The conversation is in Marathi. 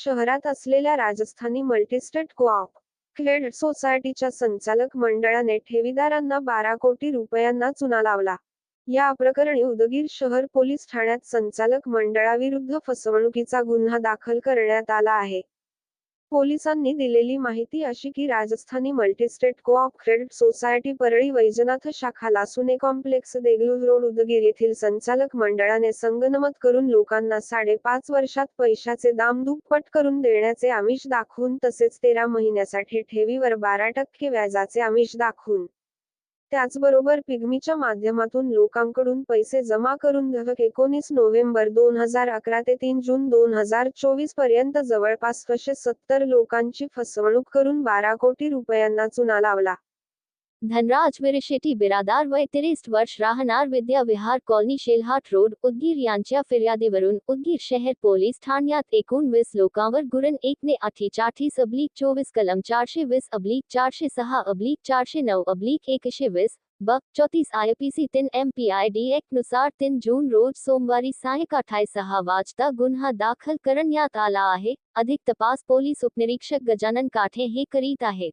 शहरात असलेल्या राजस्थानी मल्टीस्टेट कोऑप क्रेडिट सोसायटीच्या संचालक मंडळाने ठेवीदारांना बारा कोटी रुपयांना चुना लावला. या प्रकरणी उदगीर शहर पोलीस ठाण्यात संचालक मंडळाविरुद्ध फसवणुकीचा गुन्हा दाखल करण्यात आला आहे. पोलिसांनी दिलेली माहिती अशी की Rajasthani multistate co-op credit society Parli Vaijnath शाखा लासुने कॉम्प्लेक्स देगलूर रोड उदगीर येथील संचालक मंडळाने संगनमत करून लोकांना साडेपाच वर्षात पैशाचे दाम दुप्पट करून देण्याचे आमिष दाखवून तसेच तेरा महिन्यासाठी ठेवीवर बारा टक्के व्याजाचे आमिष दाखवून त्याचबरोबर पिगमीच्या माध्यमातून लोकांकडून पैसे जमा करून धडक एकोणीस नोव्हेंबर दोन हजार अकरा ते तीन जून दोन हजार चोवीसपर्यंत जवळपास सत्तर लोकांची फसवणूक करून बारा कोटी रुपयांना चुना लावला. धनराज विरशेटी बिरादार वय त्रेस वर्ष राहणार विद्या विहार कॉलनी शेलहाट रोड, उदगीर यांच्या फिर्यादीवरून उदगीर शहर पोलीस ठाण्यात एकूण वीस लोकांवर गुरण एकने अठ्ठेचाळीस अब्लिक चोवीस कलम चारशे वीस अब्लिक चारशे सहा अब्लिक चारशे नऊ अब्लिक एकशे वीस ब चौतीस आय पी सी तीन M P I D act नुसार तीन जून रोज सोमवारी सायंकाळी सहा वाजता गुन्हा दाखल करण्यात आला आहे, अधिक तपास पोलीस उपनिरीक्षक गजानन काठे हे करीत आहेत.